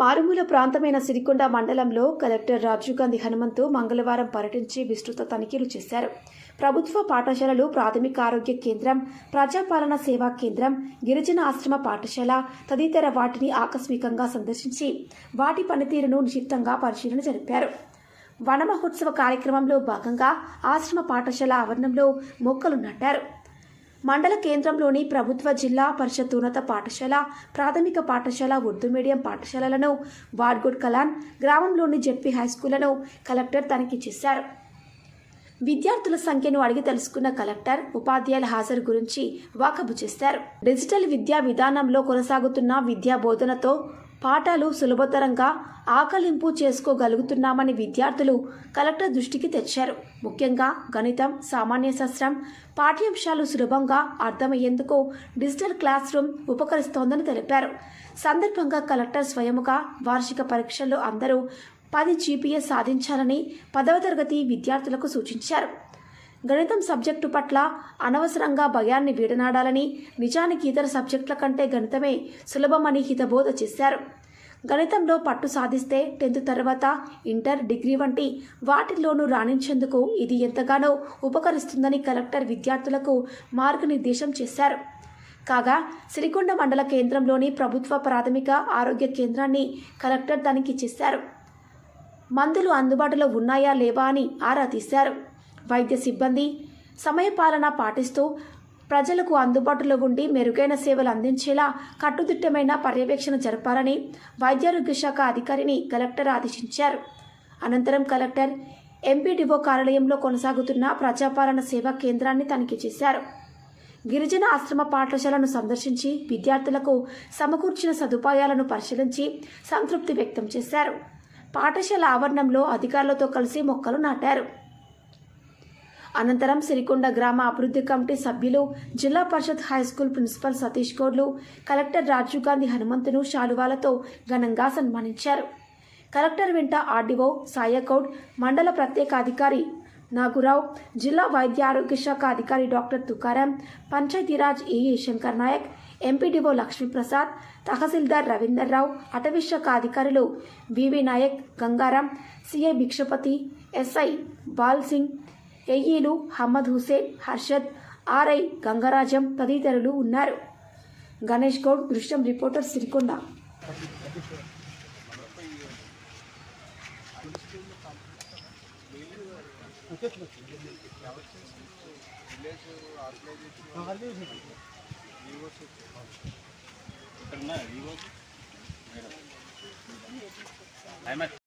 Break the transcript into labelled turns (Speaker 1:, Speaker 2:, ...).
Speaker 1: మారుమూల ప్రాంతమైన సిరికొండ మండలంలో కలెక్టర్ రాజీవ్ గాంధీ హనుమంతు మంగళవారం పర్యటించి విస్తృత తనిఖీలు చేశారు. ప్రభుత్వ పాఠశాలలు ప్రాథమిక ఆరోగ్య కేంద్రం ప్రజాపాలన సేవా కేంద్రం గిరిజన ఆశ్రమ పాఠశాల తదితర వాటిని ఆకస్మికంగా సందర్శించి వాటి పనితీరును నిశ్చితంగా పరిశీలన జరిపారు. వన మహోత్సవ కార్యక్రమంలో భాగంగా ఆశ్రమ పాఠశాల ఆవరణంలో మొక్కలు నాటారు. మండల కేంద్రంలోని ప్రభుత్వ జిల్లా పరిషత్ ఉన్నత పాఠశాల ప్రాథమిక పాఠశాల ఉర్దూ మీడియం పాఠశాలలను వాడ్గుడ్ కలాన్ గ్రామంలోని జెడ్పీ హైస్కూళ్ళను కలెక్టర్ తనిఖీ చేశారు. విద్యార్థుల సంఖ్యను అడిగి తెలుసుకున్న కలెక్టర్ ఉపాధ్యాయుల హాజరు గురించి వాకబు చేశారు. డిజిటల్ విద్యా విధానంలో కొనసాగుతున్న విద్యా బోధనతో పాఠాలు సులభతరంగా ఆకలింపు చేసుకోగలుగుతున్నామని విద్యార్థులు కలెక్టర్ దృష్టికి తెచ్చారు. ముఖ్యంగా గణితం సామాన్య శాస్త్రం పాఠ్యాంశాలు సులభంగా అర్థమయ్యేందుకు డిజిటల్ క్లాస్ రూమ్ ఉపకరిస్తోందని తెలిపారు. సందర్భంగా కలెక్టర్ స్వయముగా వార్షిక పరీక్షల్లో అందరూ పది జీపీఎస్ సాధించాలని పదవ తరగతి విద్యార్థులకు సూచించారు. గణితం సబ్జెక్టు పట్ల అనవసరంగా భయాన్ని వీడనాడాలని నిజానికి ఇతర సబ్జెక్టుల కంటే గణితమే సులభమని హితబోధ చేశారు. గణితంలో పట్టు సాధిస్తే టెన్త్ తర్వాత ఇంటర్ డిగ్రీ వంటి వాటిల్లోనూ రాణించేందుకు ఇది ఎంతగానో ఉపకరిస్తుందని కలెక్టర్ విద్యార్థులకు మార్గనిర్దేశం చేశారు. కాగా సిరికొండ మండల కేంద్రంలోని ప్రభుత్వ ప్రాథమిక ఆరోగ్య కేంద్రాన్ని కలెక్టర్ తనిఖీ చేశారు. మందులు అందుబాటులో ఉన్నాయా లేవా అని ఆరా తీశారు. వైద్య సిబ్బంది సమయపాలన పాటిస్తూ ప్రజలకు అందుబాటులో ఉండి మెరుగైన సేవలు అందించేలా కట్టుదిట్టమైన పర్యవేక్షణ జరపాలని వైద్యారోగ్య శాఖ అధికారిని కలెక్టర్ ఆదేశించారు. అనంతరం కలెక్టర్ ఎంపీడీఓ కార్యాలయంలో కొనసాగుతున్న ప్రజాపాలన సేవా కేంద్రాన్ని తనిఖీ చేశారు. గిరిజన ఆశ్రమ పాఠశాలను సందర్శించి విద్యార్థులకు సమకూర్చిన సదుపాయాలను పరిశీలించి సంతృప్తి వ్యక్తం చేశారు. పాఠశాల ఆవరణంలో అధికారులతో కలిసి మొక్కలు నాటారు. అనంతరం సిరికొండ గ్రామ అభివృద్ధి కమిటీ సభ్యులు Zilla Parishad high school principal Satish గౌడ్లు collector Rajiv Gandhi హనుమంతును శాలువాలతో ఘనంగా సన్మానించారు. కలెక్టర్ వెంట ఆర్డీఓ సాయకౌడ్ మండల ప్రత్యేక అధికారి నాగురావు జిల్లా వైద్య ఆరోగ్య శాఖ అధికారి doctor Tukaram Panchayati Raj A Shankar Naik MPDO Lakshmiprasad తహసీల్దార్ రవీందర్ రావు అటవీ శాఖ అధికారులు V V Naik Gangaram CI Bhikshapathi SI Bal Singh ఎయ్యీలు Hammad Hussain Harshad RI Gangarajam తదితరులు ఉన్నారు. గణేష్ గౌడ్ దృశ్యం రిపోర్టర్ సిరికొండ